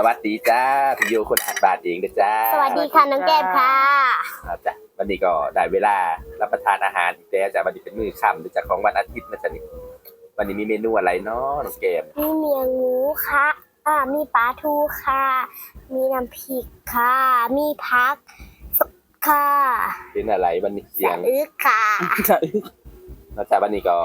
สวัสดีจ้าพี่โยคนอ่านบาทเองนะจ้าสวัสดีค่ะน้องแก้มค่ะ อ่าจ้ะวันนี้ก็ได้เวลารับประทานอาหารอีกแล้วจ้ะวันนี้เป็นมื้อค่ำจากของวันอาทิตย์นะจ๊ะนี่วันนี้มีเมนูอะไรเนาะน้องเกมมีเมียงหมูค่ะ อ่า มีปลาทูค่ะ มีน้ำพริกค่ะ มีพักค่ะเป็นอะไรวันนี้เสียสะงอึกค่ะนะจ๊ะวันนี้ก็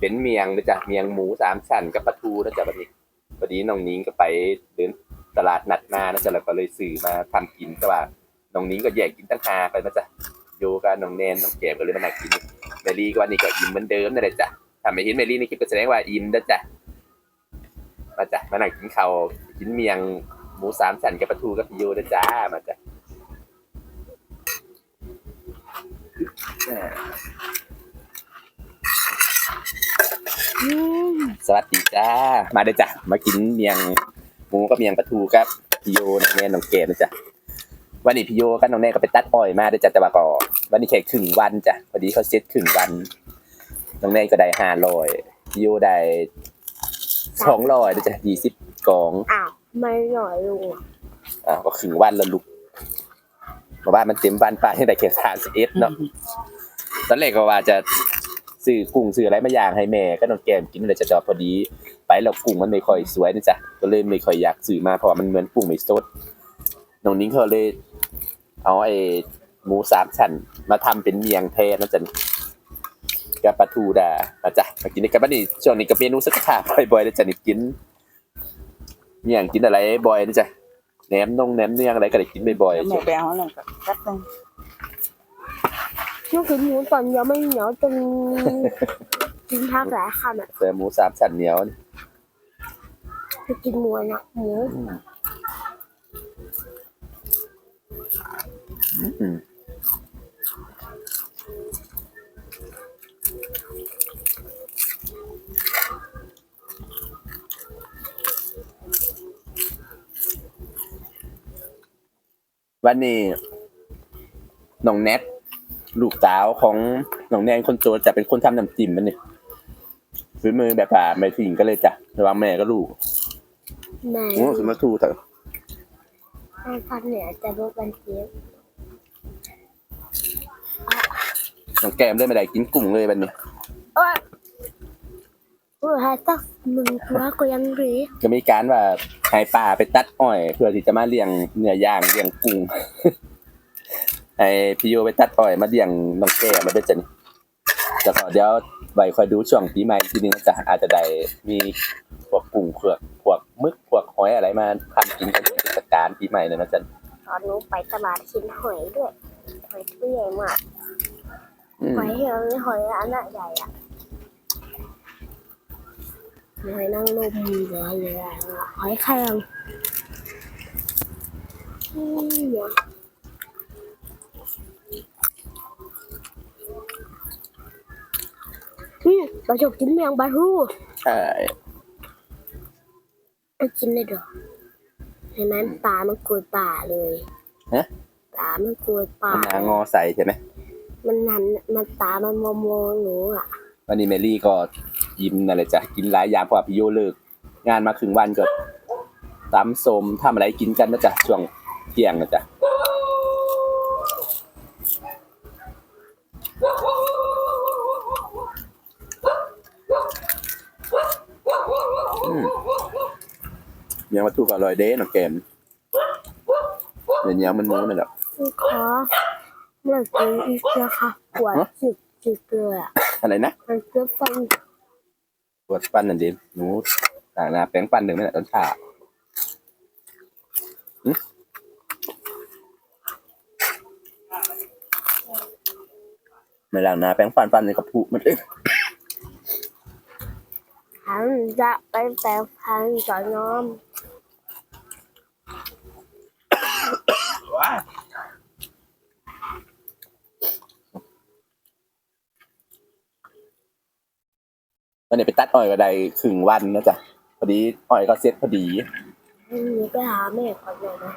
เป็นเมียงนะจ๊ะเมียงหมูสามชั้นกับปลาทูนะจ๊ะวันนี้ พอดีน้องนิ้งก็ไปเดินตลาดนัดมานะจ๊ะแล้วก็เลยซื้อมาทำกินแต่ว่าน้องนิ้งก็แยกกินตั้งหาไปนะจ๊ะโยกับน้องแนนน้องเกมก็เลยมานั่งกินเมลี่ก็วันนี้ก็อิ่มเหมือนเดิมนั่นแหละจ้ะถ้าไม่เห็นเมลี่ในคลิปก็แสดงว่าอิ่มนะจ๊ะมาจ้ะมาหนั่งกินข้าวกินเมียงหมูสามชั้นกับปลาทูกับพี่โยนะจ๊ะมาจ้ะ สวัสดีจ้า มาเลยจ้ะ มากินเมียงหมูกับเมียงปลาทูกับพี่โยน้องแน่น้องเกดนะจ๊ะวันนี้พี่โยกับน้องแน่ก็ไปตัดอ้อยมาด้วยจ้ะแต่ว่าก็วันนี้แค่ครึ่งวันจ้ะพอดีเขาเซ็ตครึ่งวัน น้องแน่ก็ได้ห้าร้อยพี่โยได้สองร้อยด้วยจ้ะยี่สิบกอง อ้าวไม่หน่อยลุงอะอ่าก็ครึ่งวันแล้วลูกเพราะว่ามันเต็มวันไปได้แค่สามสิบเอ็ดเนาะตอนแรกก็ว่าจะ ซื้อกุ้งซื้ออะไรมาอย่างให้แม่ก็น้องแก้มกินเลยจะจอพอดี ไปแล้วกุ้งมันไม่ค่อยสวยนะจ๊ะก็เลยไม่ค่อยอยากซื้อมาเพราะว่ามันเหมือนกุ้งไม่สดน้องนิ้งเขาเลยเอาไอ้หมูสามชั้นมาทำเป็นเมียงแทนนะจ๊ะกับปลาทูดานะจ๊ะมากินกันบ้านี่ช่วงนี้ก็เมนูสักขาบ่อยๆนะจ๊ะนี่กินเมียงกินอะไรบ่อยนะจ๊ะแหนมนงแหนมเนื้ออะไรก็ได้กินบ่อยๆแม่ไปเอาหน่อยกับแป๊บนึง ลูกกินหมูตอนเดียวไม่เหนียวจนกินพักหลายคำอะแต่หมูสามชั้นเหนียวนี่จะกินหมูนะหมูอืมวันนี้น้องแนท ลูกสาวของน้องแนนคนโจจะเป็นคนทำน้ำจิ้มมันนี่ฝีมือแบบป่าไม่ทิ้งก็เลยจ้ะระหวังแม่ก็ลูกแม่โอ้คือมาทูเถอะแม่ฟันเนี่ยจะลดบันเทียบน้องแก้มเลยไม่ได้กินกุ้งเลยวันนี้เอ้ยเออให้สักหนึ่งตัวก็ยังดีก็มีการว่าให้ป่าไปตัดอ้อย เพื่อที่จะมาเลี้ยงเนื้อย่างเลี้ยงกุ้ง ให้พี่โยไปตัดอ้อยมาเลี้ยงน้องแก้มมาด้วยจ้ะนี่แล้วก็เดี๋ยวไว้คอยดูช่วงปีใหม่ทีนึงจะอาจจะได้มีพวกกุ้งเผือกพวกมึกพวกหอยอะไรมาทำกินกันในเทศกาลปีใหม่เลยนะจ๊ะตอนหนู้ไปตลาดกินหอยด้วยหอยตัวใหญ่มากอืมหอยเหี่ยวนี่หอยอันน่ะใหญ่อะหอยนางรมเหลือเหลือหอยแครงอืมเดี๋ยว อืมเราจะกินเมียงบาทูใช่ไปกินเลยเด้อเห็นไหมปลามันกลวยป่าเลยฮะปลามันกลวยป่า มันหางอใส่ใช่ไหมมันหันมันตามันมองมองหนูอะ วันนี้เมลี่ก็ยิ้มนั่นแหละจ้ะกินหลายอย่างเพราะว่าพี่โยเลิก งานมาครึ่งวันก็ตำส้มทำอะไรกินกันนะจ๊ะช่วงเที่ยงนะจ๊ะอืม เมียงมาถูกอร่อยเด้น้องแกมเดี๋ยวนี้มันหมูนั่นแหละคือขอเมื่อกี้อีกนะคะปวดฮะจุดจุดเกลืออะอะไรนะมันเกลือฟันปวดฟันนั่นเองหนูต่างหน้าแปรงฟันหนึ่งนั่นแหละตอนเช้าหึไม่ล้างหน้าแปรงฟันฟันในกระพุมันเอ๊ะฉันจะไปแปลงฟันก่อนน้อม วันนี้ไปตัดอ้อยก็ได้ครึ่งวันนะจ๊ะพอดีอ้อยก็เซ็ตพอดีหนูไปหาแม่ก่อนเลยนะ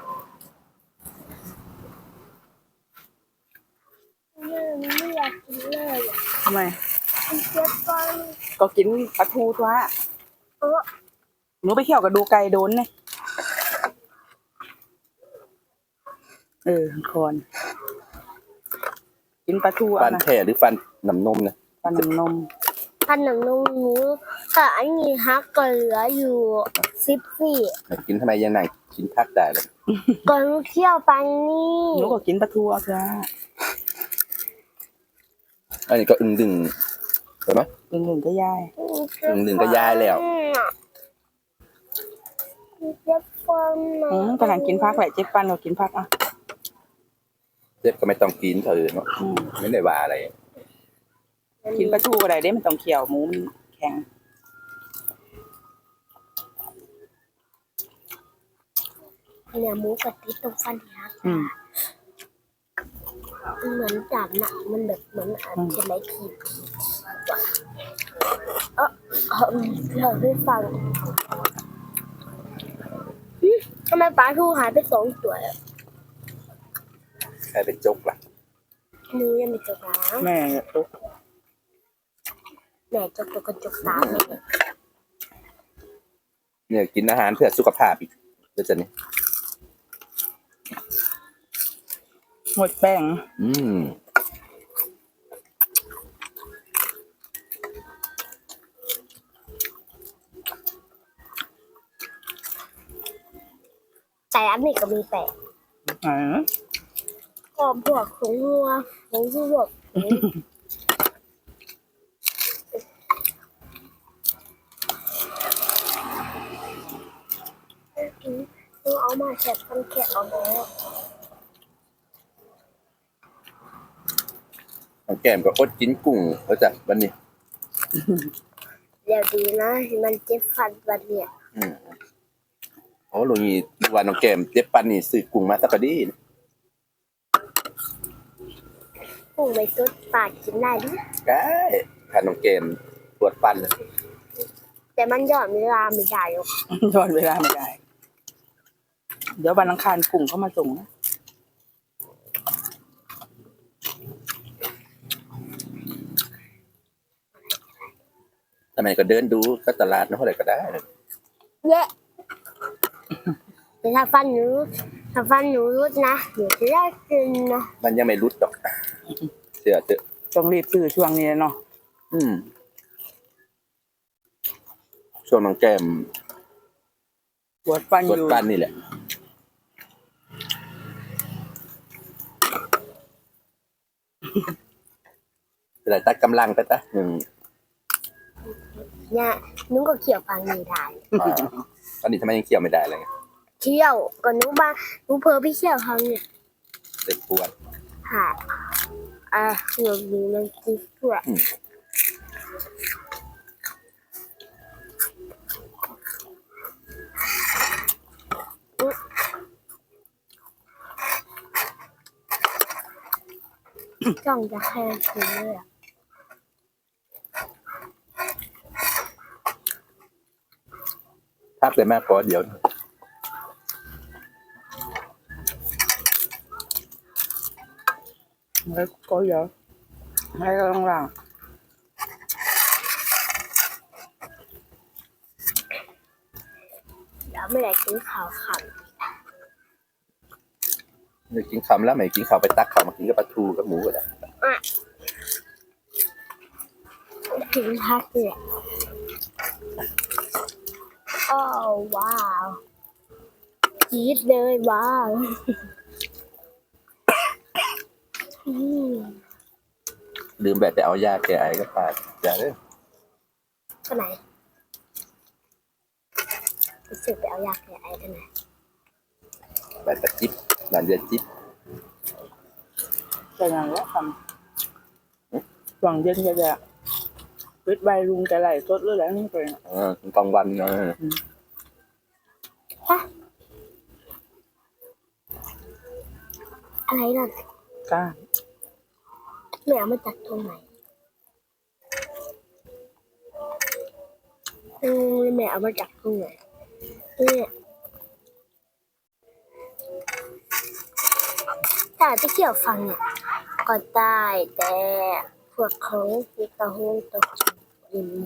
แม่ไม่อยากกินเลยอะทำไมมันเจ็บฟันก็กินปลาทูตัวเออหนูไปเขี่ยวกับดูไก่โดนเนี่ยเออคอนกินปลาทูฟัเอานนะแท้หรือฟันน้ำนมนะฟันน้ำนม ขนมนมหมูกับอันนี้ฮักก็เหลืออยู่สิบสี่กินทำไมยังนั่งกินพักได้เลยก่อนเที่ยวปันนี่หนูก็กินปลาทูเอาจ้าอันนี้ก็อึ้งดึงเห็นไหมหนึ่งหนึ่งก็ยายหนึ่งก็ย้ายแล้วเจ็บฟันนะอืมกำลังกินพักแหละเจ๊ปันเรากินพักอะเจ็บก็ไม่ต้องกินเถอะเนาะอืมไม่ได้ว่าอะไร กินปลาทูก็ได้เด้มันต้องเคี่ยวหมูมันแข็งเนี่ยหมูกับติดตรงฟันที่ฮักอืม มันเหมือนจับน่ะมันแบบเหมือนอาจจะไม่ขีดเออเออเราได้ฟังหึทำไมปลาทูหายไปสองตัวอะใครเป็นจกล่ะหนูยังไม่จบนะแม่ตก แม่จบตัวกระจกตามเลยเนี่ยกินอาหารเพื่อสุขภาพอีกเดี๋ยวจะนี่หมดแป้งอืมแต่อันนี้ก็มีแปะอ่าก็พวกของงัวของที่พวกหนูเอา มาแฉกกันแขกเอามาน้องแก้มก็อดกินกุ้งแล้วจ้ะวันนี้ เดี๋ยวดีนะมันเจ็บฟันวันเนี่ยอืมโอ้ลุงนี่ว่าน้องแก้มเจ็บปันนี่ซื้อกุ้งมาสักกะดีนะพุ่งไปสุดปากกินได้ดิได้ถ้าน้องแก้มปวดปันน่ะแต่มันยอดเวลาไม่ได้หรอกย้อนเวลาไม่ได้ เดี๋ยววันอังคารกุ้งเข้ามาส่งนะทำไมก็เดินดูก็ตลาดนะเท่าไหร่ก็ได้นะเยอะแต่ถ้าฟันหนูถ้าฟันหนูรุดนะเดี๋ยวจะได้กินนะมันยังไม่รุดดอกเชื่อเถอะต้องรีบซื้อช่วงนี้เนาะอืมช่วงน้องแก้มปวดฟันปอวดยู่ ปันนี่แหละ แต่ตัดกำลังไปตะหนึ่งเนี่ยหนุก็เขี่ยวฟังนี่ได้อ่าตอนนี้ทำไมยังเคี่ยวไม่ได้เลยเที่ยวก็หนุบ้าหนุเพอพี่เที่ยวเขาเนี่ยเจ็บปวดหาอะเหี่ยวอยู่ในกิ๊กด้วย จ้องจะแค่คือเลยอะพักเลยมากพอเดี๋ยวแล้วก็เดี๋ยวให้กำลังล่างเดี๋ยวไม่ได้กินข้าวขับ ไม่กินคำแล้วไม่กินข้าวไปตักข้าวมากินกับปลาทูกับหมูก็ได้กินพักเนี่ยโอ้ว้าวจี๊ดเลยว้าวอืมลืมแบบไปเอายาแก้ไอก็ปาดอย่าเลยกันไหนไปสืบไปเอายาแก้ไอกันไหนแบบตะจิบ หลานเดือนจิบจะยังแล้วทำช่วงเย็นก็จะปิดใบลุงจะไหลสดหรืออะไรนี่ไปเออกลางวันเนอะฮะอะไรนั่นก้าแม่เอามาจากตรงไหนอืมแม่เอามาจากตรงไหนเนี่ แต่ที่เกี่ยวฟังเนี่ยก็ได้แต่พวกของมีตะหงตะอืม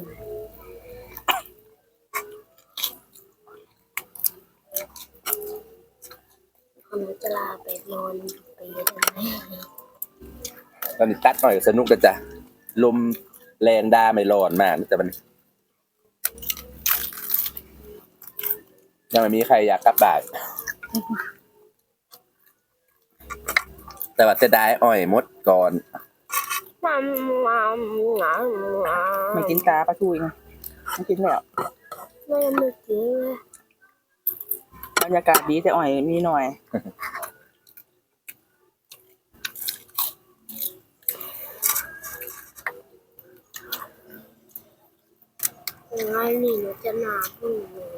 หนูจะลาไปนอนไปได้ไหมตอนนี้ตัดหน่อยสนุกกันจ้ะลมแรงดาไม่ร้อนมากแต่มันยังไม่มีใครอยากกลับบ้าน แต่ว่าจะได้อ้อยหมดก่อนมัมมัมมัมมัมมันกินตาปลาทูอีกนะมันกินแล้วไม่ไม่กินเลยบรรยากาศดีแต่อ่อยมีหน่อย งานนี้หนูจะนาบึ้งเลย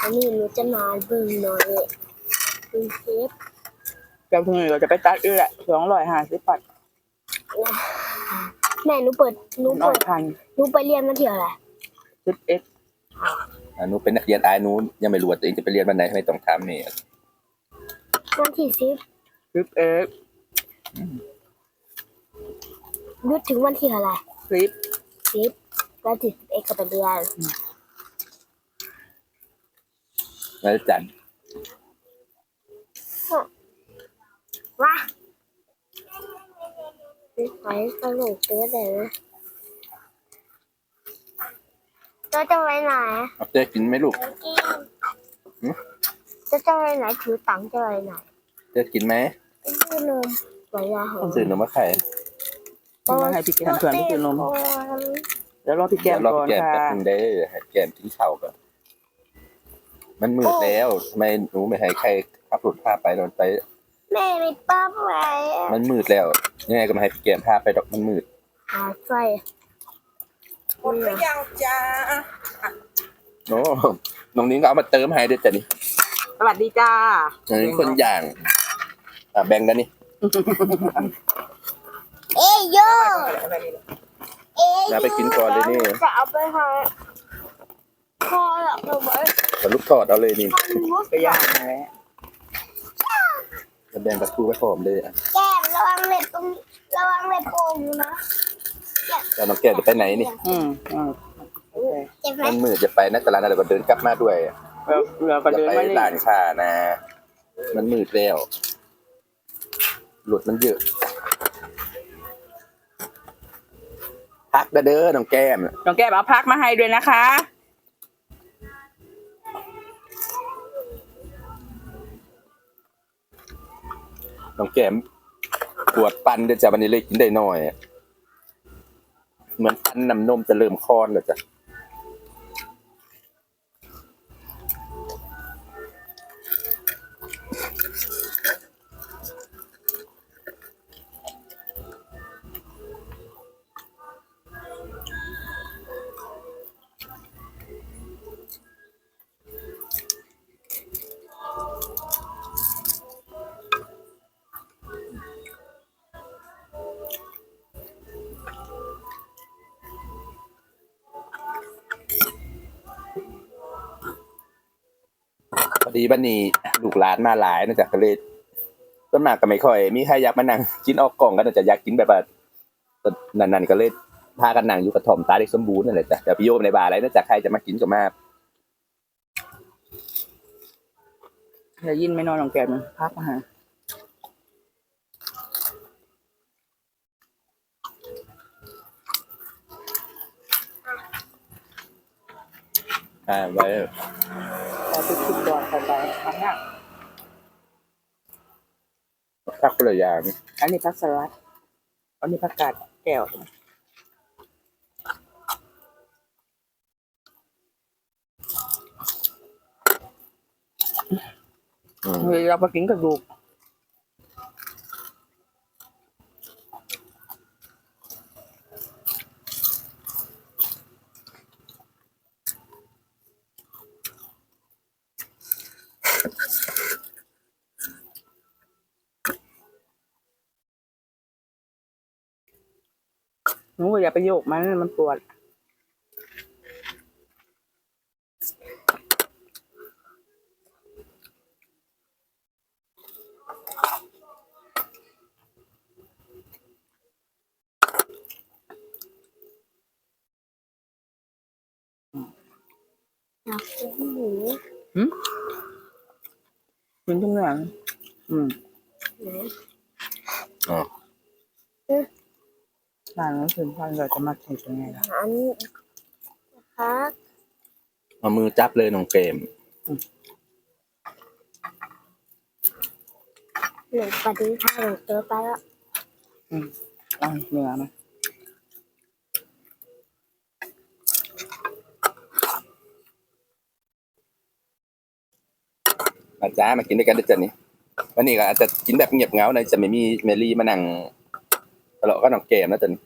อันนี้หนูจะนาบึ้งหน่อยบึ้งเทป เดี๋ยวพรุ่งนี้เราจะไปตัดเอื้อสองร้อยห้าสิบบาทแม่หนูเปิดหนูน้อเปิยดพันหนูไปเรียนมาเที่ยวอะไรชุดเอ็กอะหนูเป็นนักเรียนอายหนูยังไม่รู้ว่าตัวเองจะไปเรียนวันไหนไม่ต้องถามแม่วันที่สิบชุดเอ็กหยุดถึงวันที่อะไรคลิปสิบวันที่สิบเอ็กก็ไปเรียนแล้วจันทร์ ว้าไปสนุกเยอะเลยนะเราจะไปไหนเอาเจ๊กินไหมลูกหืมจะจะไปไหนถือตังค์จะไปไหนเจ๊กินไหมซื้อนมไปยาหอต้องมซื้อนมมาไข่มาให้พี่แกมชวนพี่กินนมเดี๋ยวรอพี่แกเดี๋ยมวรอก่อนแกมค่ะแป๊บนึงได้อให้แกมกินข้าวก่อนมันมืดแล้วทำไมหนูไม่ให้ใครขับรถพาไปนอนไป แม่ไม่ป้าไปมันมืดแล้วยังไงก็ไม่ให้พี่แกมพาไปดอกมันมืด หาไฟหมดไปยังจ้าโอ้น้องนิ้งก็เอามาเติมให้ด้วยจ้ะนี่สวัสดีจ้าอันนี้คนอย่าง อะแบ่งกันนี่เอ้ยโยเอ้ยนะไปกินก่อนเลยนี่จะเอาไปให้พ่อหลับเราไว้สรุปทอดเอาเลยนี่ไปย่างไหน จะแบ่งกระทู้ไว้พร้อมเลยอะแก้มระวังเล็บตรงระวังเล็บโป่งนะแล้วน้องแก้มจะไปไหนนี่อืมอืมโอเคเจ็บไหมมันมืดจะไปนะต่ร้านอะไรก็เดินกลับมาด้วยแล้วเราก็เดินไปมานี่ร้านค้านะ มันมืดแล้วหลุดมันเยอะพักเด้อเด้อน้องแก้ม น้องแก้มเอาพักมาให้ด้วยนะคะ น้องแก้มปวดปันเดี๋ยวจะวันนี้เลยกินได้น้อย เหมือนปันน้ำนมจะเริ่มคลอนแล้วจ้ะ ดีบันนี้ลูกหลานมาหลายนะจ๊ะก็เลยต้นมากก็ไม่ค่อย มีใครอยากมานั่งกินออกกล่องกันจะอยากกินแบบว่านั่นๆก็เลยพากันนั่งอยู่กระถมตาได้สมบูรณ์นั่นแหละจ้ะแต่พี่โยมในบาร์อะไรนะจ๊ะใครจะมากินก็มาจะยินไม่นอนน้องแกมพักมาหาอ่าไว้ เอาไปคิดก่อนไปไปพักหน้าพักคนละอย่างอันนี้พักสลัด อันนี้ผักกาดแก้วอืมเฮ้ยเราไปกินกระดูก ไปโยกมันมันปวด อยากกินหมูหืมคุณทุกอย่างอืม ไหน อ๋อ ร้านนั้นถึงพันเราจะมาถึงยังไงล่ะอันนะคะเอามือจับเลยน้องเกมหนึ่งปฏิทางเจอไปแล้วอืมเอาเนื้อมามาจ้ามากินด้วยกันด้วยจ้ะนี่วันนี้ก็อาจจะกินแบบเงียบเหงาหน่อยจะไม่มีเมลี่มานั่งทะเลาะกับน้องเกมนะจ้ะนี่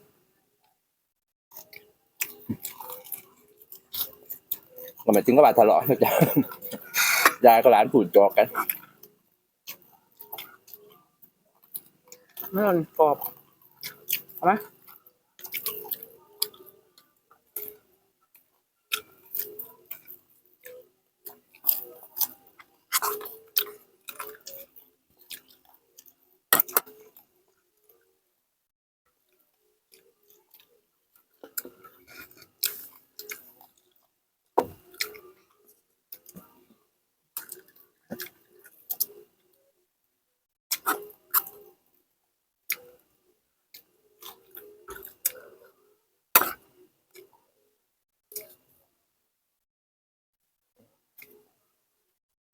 ก็หมายถึงก็บาดทะเลาะนะจ๊ะยายก็หลานผูดจอกกันไม่ต้องกรอบเอาไหม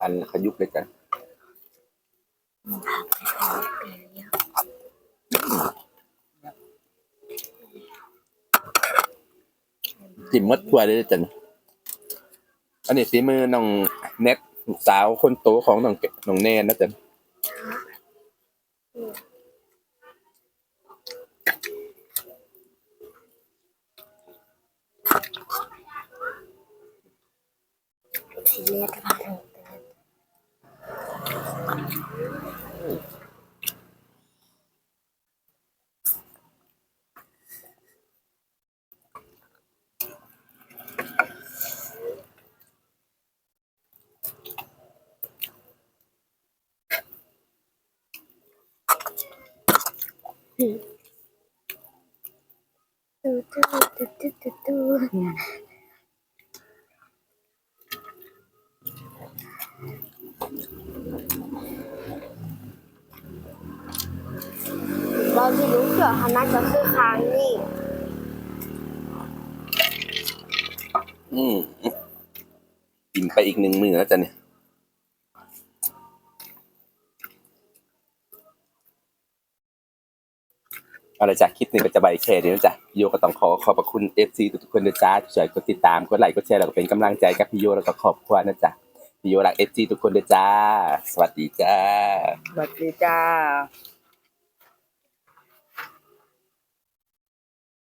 อันขยุกเลยจ้ะจิ้มมดถั่วได้จ้ะนี่อันนี้สีมือน้องเน็ตลูกสาวคนโตของน้องเกน้องแนนนะจ๊ะ Oh. เราไม่รู้เกี่ยวกับนักก็คือครั้งนี้อืมกินไปอีกหนึ่งมือแล้วจ้ะเนี่ย เอาละจ้ะคลิปนี้ก็จะไปแค่นี้นะจ๊ะพี่โยก็ต้องขอขอบพระคุณเอฟซีทุกๆคนนะจ๊ะที่ช่วยกดติดตามกดไลค์กดแชร์แล้วก็เป็นกำลังใจกับพี่โยแล้วก็ขอบคุณนะจ๊ะพี่โยรักเอฟซีทุกคนนะจ๊ะสวัสดีจ้า สวัสดีจ้า